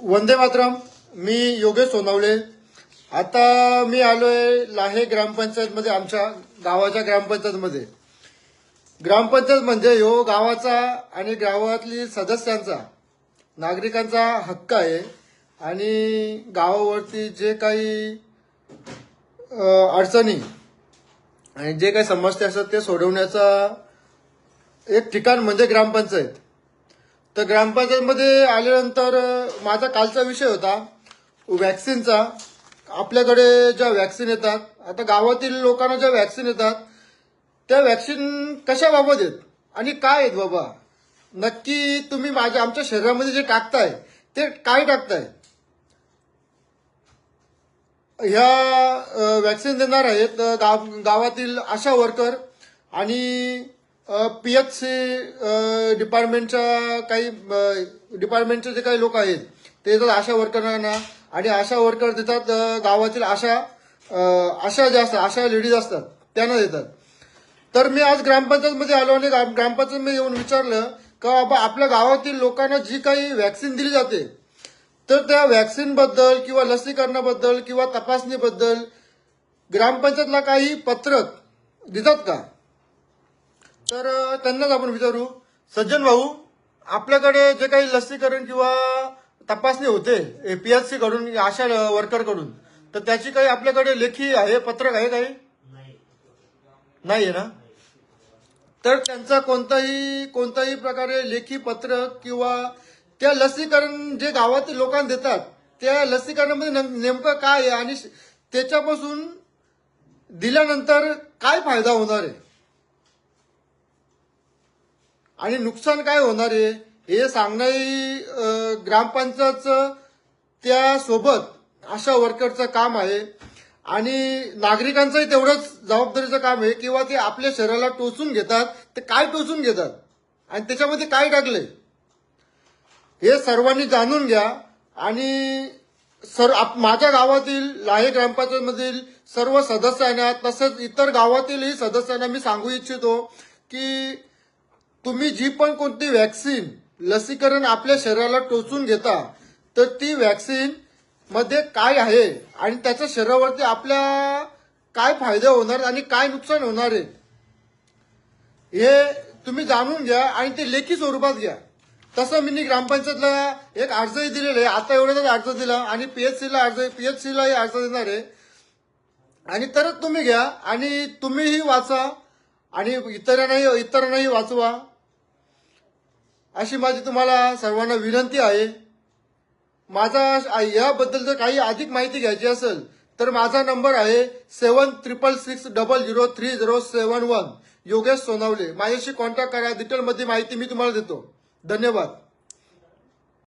वंदे मातरम मी योगेश सोनवले. आता मी आलोय लाहे ग्रामपंचायतमध्ये आमच्या गावाच्या ग्रामपंचायतमध्ये. ग्रामपंचायत म्हणजे ह्यो गावाचा आणि गावातली सदस्यांचा नागरिकांचा हक्क आहे. आणि गावावरती जे काही अडचणी आणि जे काही समस्या असतात ते सोडवण्याचा एक ठिकाण म्हणजे ग्रामपंचायत. तर ग्रामपंचायतमध्ये आल्यानंतर माझा कालचा विषय होता वॅक्सिनचा. आपल्याकडे ज्या वॅक्सिन येतात आता गावातील लोकांना ज्या वॅक्सिन येतात त्या वॅक्सिन कशाबाबत आहेत आणि काय आहेत बाबा? नक्की तुम्ही माझ्या आमच्या शरीरामध्ये जे टाकताय ते काय टाकताय? ह्या वॅक्सिन देणार आहेत गाव गावातील आशा वर्कर आणि पी एच सी डिपार्टमेंटच्या काही डिपार्टमेंटचे जे काही लोक आहेत ते देतात आशा वर्करांना आणि आशा वर्कर देतात गावातील आशा आशा ज्या असतात आशा लेडीज असतात त्यांना देतात. तर मी आज ग्रामपंचायतमध्ये आलो आणि ग्रामपंचायत ग्रामपंचायतमध्ये येऊन विचारलं का बाबा आपल्या गावातील लोकांना जी काही वॅक्सिन दिली जाते तर त्या व्हॅक्सिनबद्दल किंवा लसीकरणाबद्दल किंवा तपासणीबद्दल ग्रामपंचायतला काही पत्रक देतात का? तर त्यांनाच आपण विचारू. सज्जन भाऊ आपल्याकडे जे काही लसीकरण किंवा तपासणी होते पीएचसी कडून आशा वर्करकडून तर त्याची काही आपल्याकडे लेखी आहे पत्रक आहे काही? नाही आहे ना? तर त्यांचा कोणताही कोणताही प्रकारे लेखी पत्रक किंवा त्या लसीकरण जे गावातील लोकांना देतात त्या लसीकरणामध्ये नेमकं काय आहे? आणि त्याच्यापासून दिल्यानंतर काय फायदा होणार आहे? आणि नुकसान काय होणार आहे? हे सांगणारी ग्रामपंचायतचं त्यासोबत आशा वर्करचं काम आहे. आणि नागरिकांचंही तेवढंच जबाबदारीचं काम आहे किंवा ते आपल्या शरीराला टोचून घेतात. ते काय टोचून घेतात? आणि त्याच्यामध्ये काय टाकलंय? हे सर्वांनी जाणून घ्या. आणि सर आप- माझ्या गावातील लाहे ग्रामपंचायतमधील सर्व सदस्यांना तसंच इतर गावातीलही सदस्यांना मी सांगू इच्छितो की तुम्ही जी पण कोणती वॅक्सिन लसीकरण आपल्या शरीराला टोचून घेता तर ती वॅक्सिनमध्ये काय आहे आणि त्याच्या शरीरावरती आपल्या काय फायदे होणार आणि काय नुकसान होणार आहे हे तुम्ही जाणून घ्या आणि ते लेखी स्वरूपात घ्या. तसं मी ग्रामपंचायतला एक अर्जही दिलेला आहे. आता एवढ्याच अर्ज दिला आणि पीएचसीला अर्ज पीएचसीलाही अर्ज देणार आहे. आणि तरच तुम्ही घ्या आणि तुम्हीही वाचा आणि इतरांनाही इतरांनाही वाचवा. अशी माझी तुम्हाला सर्वांना विनंती आहे. माझा याबद्दल जर काही अधिक माहिती घ्यायची असेल तर माझा नंबर आहे seven triple six double zero three zero seven one. Yogesh Sonawale. माझ्याशी कॉन्टॅक्ट करा. डिटेलमध्ये माहिती मी तुम्हाला देतो. धन्यवाद.